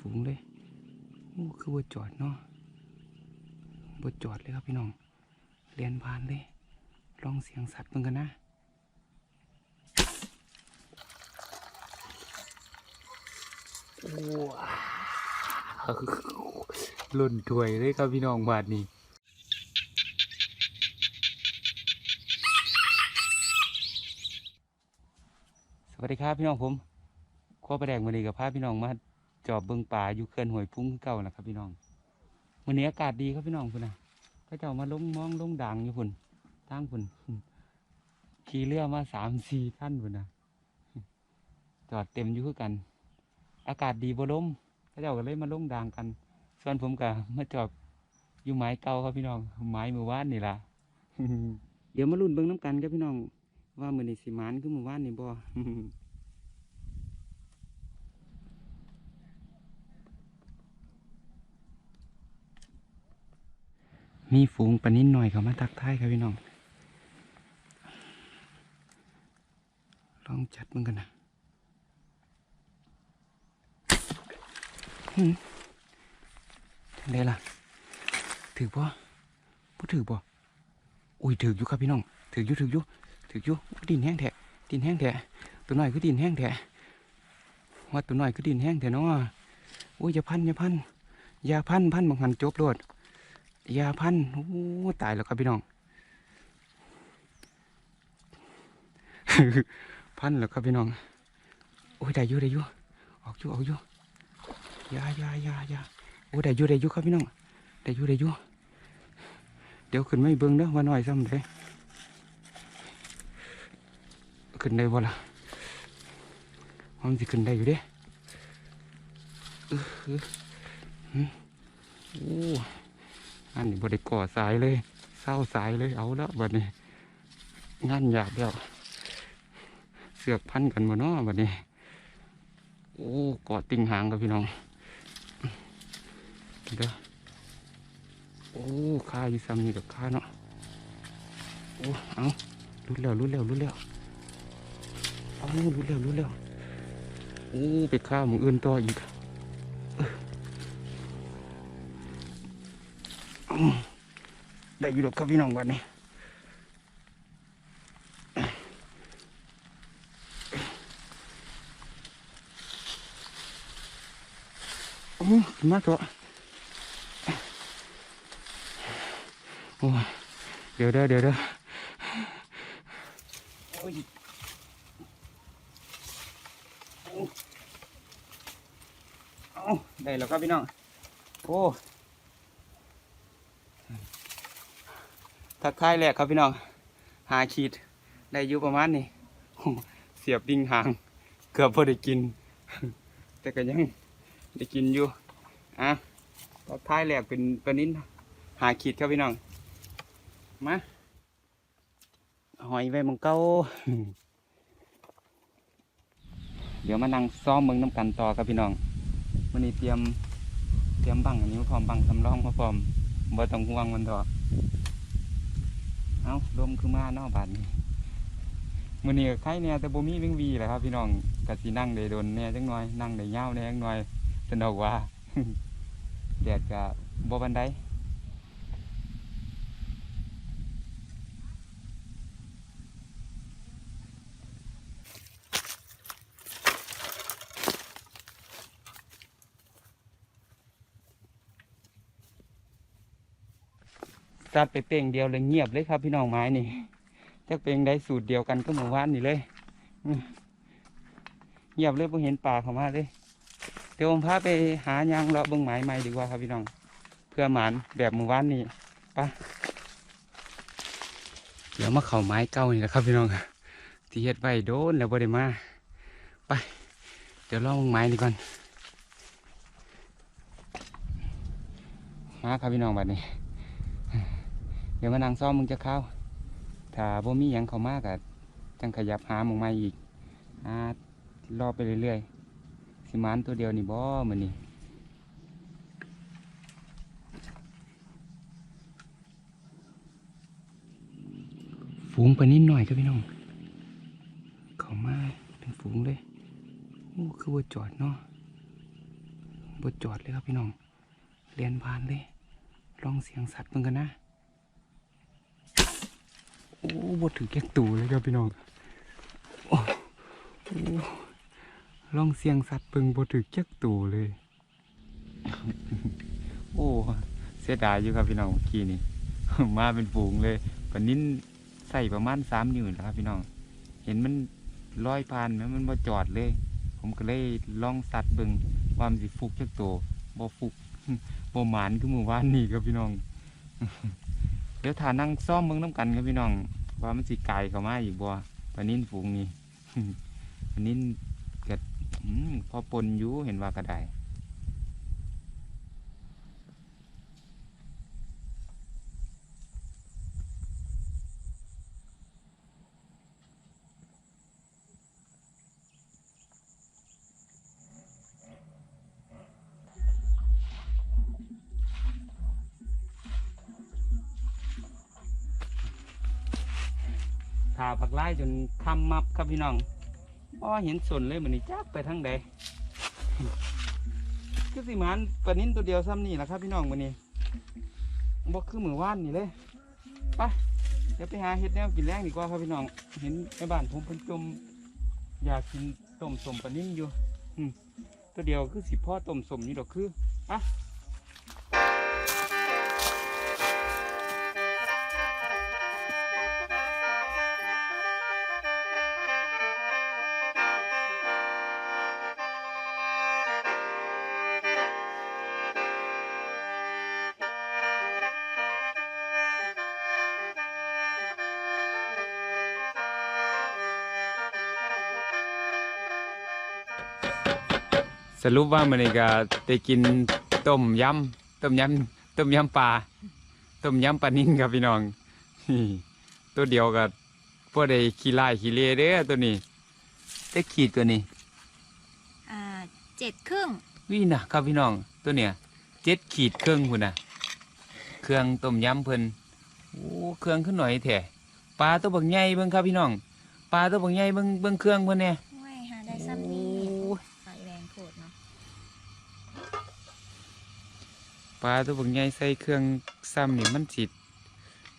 ฝูงเลยโอ้คือบ่จอดเนาะบ่จอดเลยครับพี่น้องเรียนผ่านเลย ลองเสียงสัตว์เพิ่งกันนะว้าวล่นถวยเลยครับพี่น้องบาทนี้สวัสดีครับพี่น้องผมข้อประแดงวันนี้กับพาพี่น้องมา จอบเบิงป่าอยู่เขื่อนห้วยพุ่งเก่านะครับ พี่น้องวันนี้อากาศดีครับพี่น้องพุ่นนะก็จะมาลงมองลงด่างอยู่พุ่นตั้งพุ่นขี่เรือมาสามสี่ท่านพุ่นนะจอดเต็มอยู่คือกัน อากาศดีบ่ลมก็เจ้าก็เลยมาลงด่างกัน ส่วนผมก็มาจอดอยู่ไม้เก่าครับพี่น้องไม้มือว่านนี่ล่ะเดี๋ยวมาลุ้นเบิ่งน้ำกันครับพี่น้องว่ามือนี่สิหมานคือมือว่านนี่บ่ มีฝูงปนิดหน่อยเขามาทักทายครับพี่น้อง ลองจัดมันกันนะหึทางใดล่ะ ถือบ่บ่ถือบ่อุ้ยถืออยู่ครับพี่น้อง ถืออยู่ถืออยู่ถืออยู่ดินแห้งแท้ดินแห้งแท้ตัวน้อยคือดินแห้งแท้ว่าตัวน้อยคือดินแห้งแท้เนาะอุ้ยอย่าพันอย่าพันอย่าพันพันบางหันจบโลด ยาพันธุ์โอ้ตายแล้วครับพี่น้อง พันแล้วครับพี่น้อง โอ้ยได้อยู่ได้อยู่ออกอยู่ออกอยู่ยายายายาโอ้ได้อยู่ได้อยู่ครับพี่น้องได้อยู่ได้อยู่เดี๋ยวขึ้นไม่เบิ่งเด้อว่าน้อยซ้ำเลยขึ้นได้บ่ล่ะมันสิขึ้นได้อยู่เด้ออเอหืมโอ้ อันนี้บริก่อสายเลยเศร้าสายเลยเอาแล้วบัดนี้งานหยาบแล้ว เสือกพันกันมาเนาะบัดนี้ โอ้กอดติ่งหางกับพี่น้องเด้อโอ้ข้าอยู่ซ้ำนี่กับข้าเนาะโอ้เอารุดแล้วรุดแล้วรุดแล้วเอารุดแล้วรุดแล้วโอ้ไปข้าหมูอื่นต่ออีก ได้อยู่หรอกครับพี่น้องวันนี้โอ้มาตัวโอ้เดี๋ยวเด้อเดี๋ยวเด้อโอ้ยเอาได้แล้วครับพี่น้องโอ้ ทักทายแรกครับพี่น้องหาขีดได้อยู่ประมาณนี้เสียบดิ่งหาง เกือบพอได้กิน แต่ก็ยังได้กินอยู่อะทักทายแรกเป็นปนิ้นหาขีดครับพี่น้องมาหอยไว้มองเก้าเดี๋ยวมานั่งซ้อมเมืองน้ำกันต่อครับพี่น้องวันนี้เตรียมเตรียมบังอันนี้มาพร้อมบังสำรองมาพร้อมบ่ต้องห่วงมันดอกเอาลมคือมาเนาะบานนี้มือนี้ก็ไข่เนี่ยแต่บ่มีวิ่งวีแหละครับ พี่น้องก็สินั่งได้โดนแหน่จังหน่อยนั่งได้ยาวแหน่จังหน่อยสนดอกว่าแดดกับ่บันได ซัดไปเป้งเดียวเลยเงียบเลยครับพี่น้องไม้นี่จักเป็นได้สูตรเดียวกันก็เมื่อว่านนี่เลยเงียบเลยเพิ่งเห็นป่าเข้ามาเลยเดี๋ยวผมพาไปหายางเลาะเบิ้งไม้ใหม่ดีกว่าครับพี่น้อง เพื่อหมานแบบเมื่อว่านนี่ไปเดี๋ยวมาเข่าไม้เก่านี่แหละครับพี่น้องที่เฮ็ดไว้โดนแล้วบ่ได้มาไป เดี๋ยวลองเบิ่งไม้นี่ก่อนมาครับพี่น้องบัดนี้ ดี๋ยวมานั่งซ้อมมึงจะเข้า ถ้าบ่มีหยังเขามากอะจังขยับหาหมองไม้อีกหารอไปเรื่อยๆ สิมานตัวเดียวนี่บ่มือนี้ฝูงไปนิดหน่อยครับพี่น้อง เขามาเป็นฝูงเลยโอ้คือว่าจอดเนาะบ่จอดเลยครับพี่น้องเรียนผ่านเลยลองเสียงสัตว์เพิ่งกันนะ โอ้บดถือแก๊กตูเลยครับพี่น้องโอ้โอ้ลองเสียงสัตว์เพิ่งบดถือแก๊กตูเลย โอ้เสียดายอยู่ครับพี่น้องเมื่อกี้นี่มาเป็นฝูงเลยปันนิ้นใส่ประมาณสามนิ้วนะครับพี่น้อง เห็นมันลอยผ่านแม้มันมาจอดเลย ผมก็เลยลองสัตว์เบิ่งว่ามันสิฟุกจักโตบ่ฟุกบ่หมานคือหมู่บ้านนี่ครับพี่น้อง ดี๋ยวทานั่งซ่อมมึงน้ำกันครับพี่น้อง ว่ามันสิไก่เข้ามาอีกบ่ปลานิ้นฝูงนี้ปลานิ้นก็อืมพอปนอยู่เห็นว่ากระได้าผักไล่จนทำมับครับพี่น้องอ๋อเห็นสนเลยเหมือนนี้จักไปทางใดคือสิมันปนิ้นตัวเดียวซ้ำนี่แหละครับพี่น้องวันนี้บอกคือมือว่านนี่เลยไปเดี๋ยวไปหาเห็ดแนวกินแรงดีกว่าครับพี่น้อง เห็นในบ้านผมเพิ่นจมอยากกินต้มสมปนิ้นอยู่ตัวเดียวคือสิพ่อต้มสมนี่ดอกคือไป สรุปว่ามันนี่ก็ได้กินต้มยำต้มยำต้มยำปลาต้มยำปลานิ่นครับพี่น้องนี่ตัวเดียวกับพวกได้ขี้ไล่ขี้เล่เด้อตัวนี้ได้ขีดตัวนี้อ่าเจ็ดครึ่งวิ่นะครับพี่น้องตัวเนี้ยเจ็ดขีดเครื่องคุณนะเครื่องต้มยำเพิ่นโอ้เครื่องขึ้นหน่อยแท้ปลาตัวบักใหญ่เบิ่งครับพี่น้องปลาตัวบักใหญ่เบิ่งเบิ่งเครื่องเพิ่นเนี่ย ไม่หาได้ซ้ำนี้ โอ้ย ใส่แรงโคตรเนาะ ปลาตัวบักใหญ่ใส่เครื่องซ้ำนี่มันสิ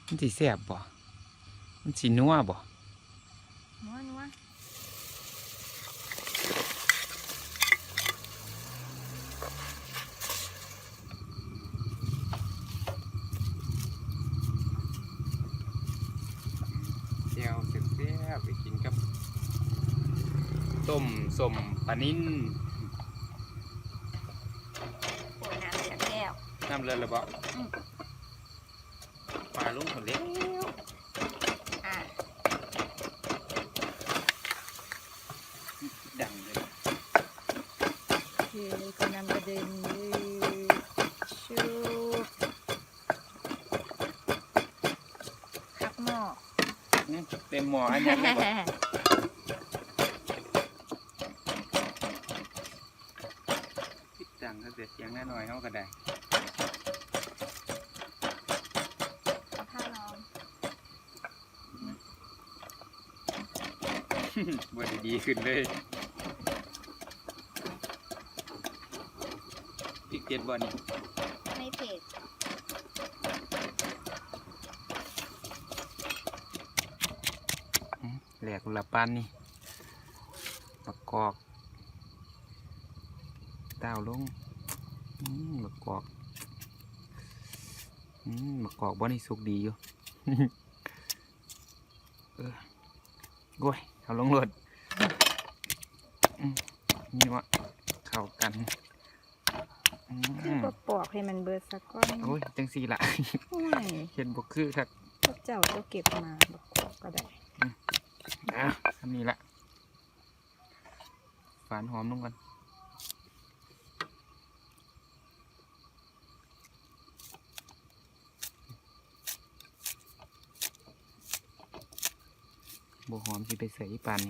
มันสิแซ่บบ่ มันสินัวบ่นัวนัวเจียวแซ่บๆไปกินกับต้มสมปลานิ่น โอ้ยน้ำจากแก้ว น้ำเลือดระเบาอืม ปลาลุงคนเล็กอ่าดังเลยคือก็นำประเด็นชูขับหม้อ อื้อเต็มหม้ออันนี้เลยบ่คิดดังก็เสียเสียงแน่หน่อยเขาก็ได้ บ่ได้ดีขึ้นเลยพริกเจ็ดบ่นี่ไม่เผ็ดแหลกละปานนี่ประกอบเต้าลงอืมประกอบอืมประกอบบ่นี่สุกดีอยู่ เออโว้ย เอาลงรถอืมนี่วะเข้ากันอืคือมก็ปอกให้มันเบิดสักก้อนโอ้ยจังสีละไม่เห็นบกคือครับพวกเจ้าก็เก็บมาบอกปอกก็ได้อะทำนี้ละฝานหอมลงกัน บหอมสิไปใส่ปาน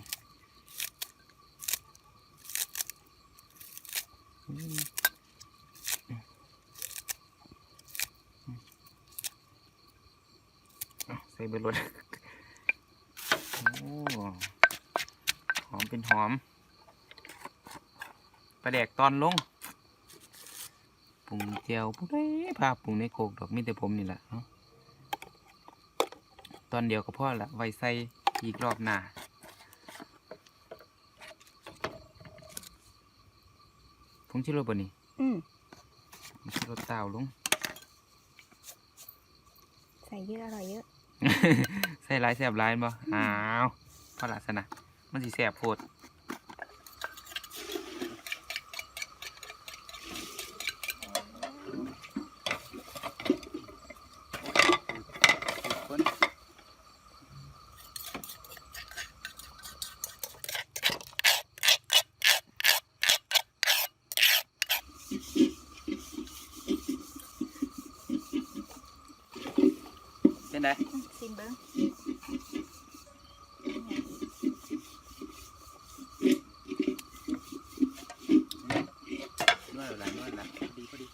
ใส่เบอร์รถโอ้หอมเป็นหอมปลาแดกตอนลงปรุงเจียวปุ๊บภาพปรุงในโคกดอกมีแต่ผมนี่แหละตอนเดียวก็พ่อละไว้ใส่ อีกรอบหน้าผงชิโร่บนี่อืมผงชิโร่เต้าลงใส่เยอะอร่อยเยอะ ใส่หลายแสบหลายบ่อ้าวพอละสนะมันสิแสบโพด เป็นไงซิมเบิ้งนวดละนวดละพอดีพอดี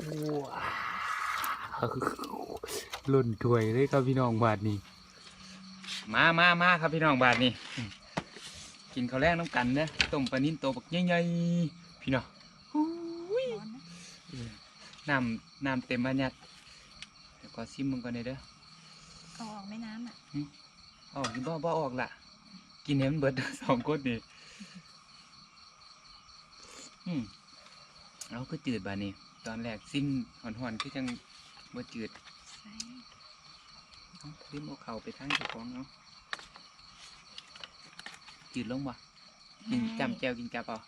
ว้าวลุ่นถวยเลยครับพี่น้องบาทนี้ มามามาครับพี่น้องบาทนี้กินข้าวแรกน้ำกันเด้อต้มปลานิ่นโตบักใหญ่ๆพี่น้องหูยร้อนนะน้ำน้ำเต็มบ้านยัดเดี๋ยวก็ซิมมึงก่อนเลยเด้อเอาออกแม่น้ำอะออกกินบ่บ่ออกละกินเห็นเบิดสองคนนี่อืมเอาก็จืดบาดนี้ตอนแรกซิมหอนๆคือจังบ่จืดใส่เอา ลืมเอาเข่าไปทางเจ้าของเอาจืดลงบ่กินจำแจวกินกับเอา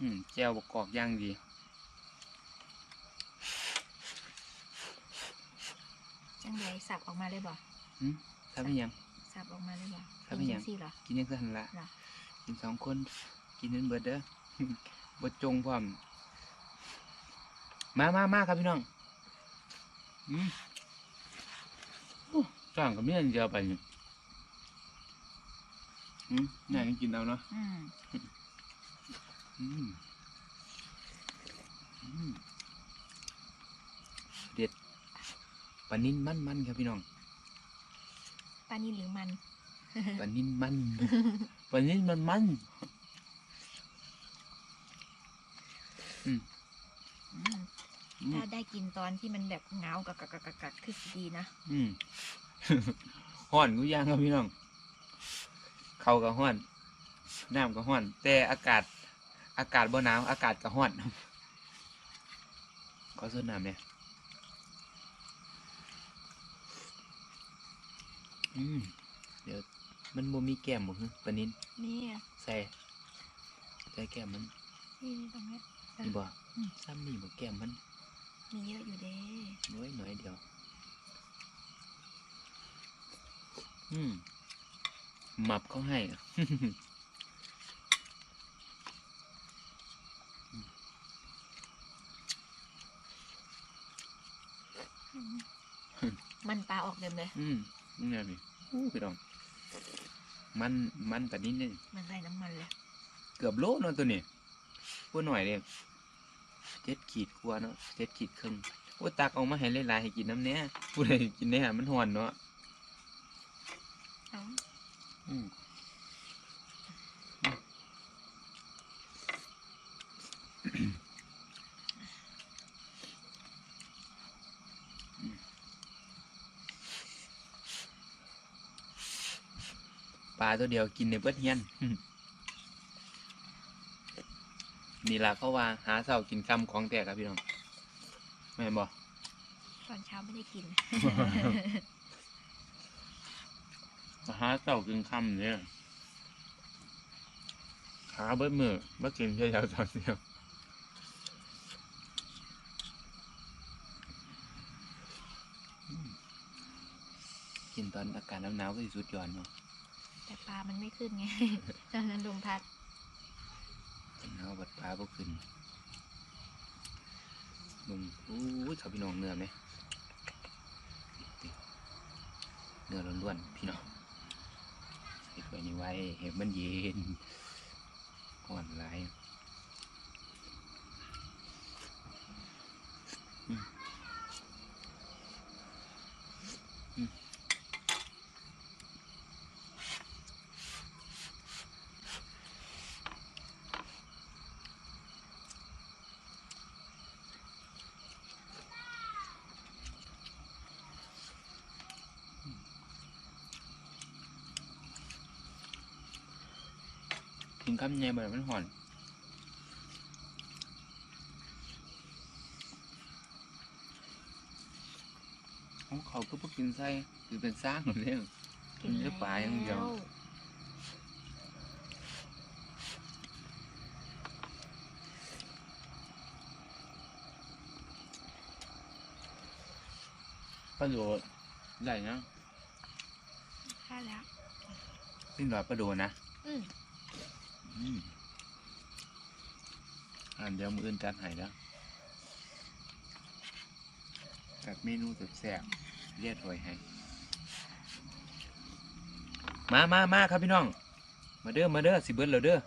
อืมแจวบกกอกย่างดีจังเลยสับออกมาเลยบ่อืมทำเป็นหยังสับออกมาเลยบ่สับเป็นหยังจัซี่เหรอกินยังสันละเหรอกินสองคน กินนั้นเบิดเด้อบดจงพร้อมมามามาครับพี่น้อง อืม โอ้จ้างกับเมียนเดียวไปนี่อืมน่ากินเอาเนาะอืมอืมอืมเด็ดปลานิ่นมันมันๆครับพี่น้องปลานิลหรือมัน ปลานิ่นมันปลานิ่นมันมันอืมอืมอืมถ้าได้กินตอนที่มันแบบเงากักกักกักกักกักคือสิดีนะ อืม ห้อนกูย่างครับพี่น้อง เขาก็ห้อน น้ำก็ห้อน แต่อากาศ อากาศบ่หนาว อากาศก็ห้อนขอส่วนน้ำเนี่ยอืมเดี๋ยวมันบ่มีแก้มบ่ฮึปะนินนี่ ใส่ใส่แก้มมันนี่นี่ตรงเนี้ยนี่บ่อืมซ้ำนี่บ่แก้มมัน มีเยอะอยู่เด้น้อยหน่อยเดียว อืมหมับเขาให้มันปลาออกเต็มเลย อืมนี่ไงนี่อู้พี่น้อง มันมันแบบนี้นี่มันใส่น้ำมันเลย เกือบโลเนาะตัวนี้พูดหน่อยเดียวเจ็ดขีดกว่าเนาะเจ็ดขีดครึ่งโอ้ตักเออกมาให้หลายๆให้กินน้ำเนี้ยพูดให้กินเนี่ยมันหอนเนาะ เอา อืม ปลาตัวเดียวกินในเบิดเฮียนนี่ล่ะเขาว่าหาเสากินคำของแตกครับพี่น้องแม่นบอกตอนเช้าไม่ได้กิน หาเสากินคำเนี่ยหาเบิดมือมากินแค่ยาวตอนเดียว กินตอนอากาศหนาวๆก็สิสุดยอดเนาะแต่ปลามันไม่ขึ้นไงตอนนั้นลมพัดหนาวบัดปลาบ่ขึ้นมึงอู้ยชาวพี่น้องเนื้อไหมเนื้อล้วนๆพี่น้องใส่ถ้วยนี้ไว้เห็นมันเย็นอ่อนหล คำใหญ่เบิดมันห่อนเอาเขาก็พวกกินไส้คือเป็นสร้างหมดเลยกินแต่ปลาอย่างเดียวประโยชน์ได้นะใช่แล้วสิ้นหลอดประโดชน์นะ อืม อ่านเดี๋ยวมืออื่นจัดให้แล้วกับเมนูแซ่บเรียกถวยให้มามามาครับพี่น้อง มาเด้อ มาเด้อ สิเบิร์ดเราเด้อ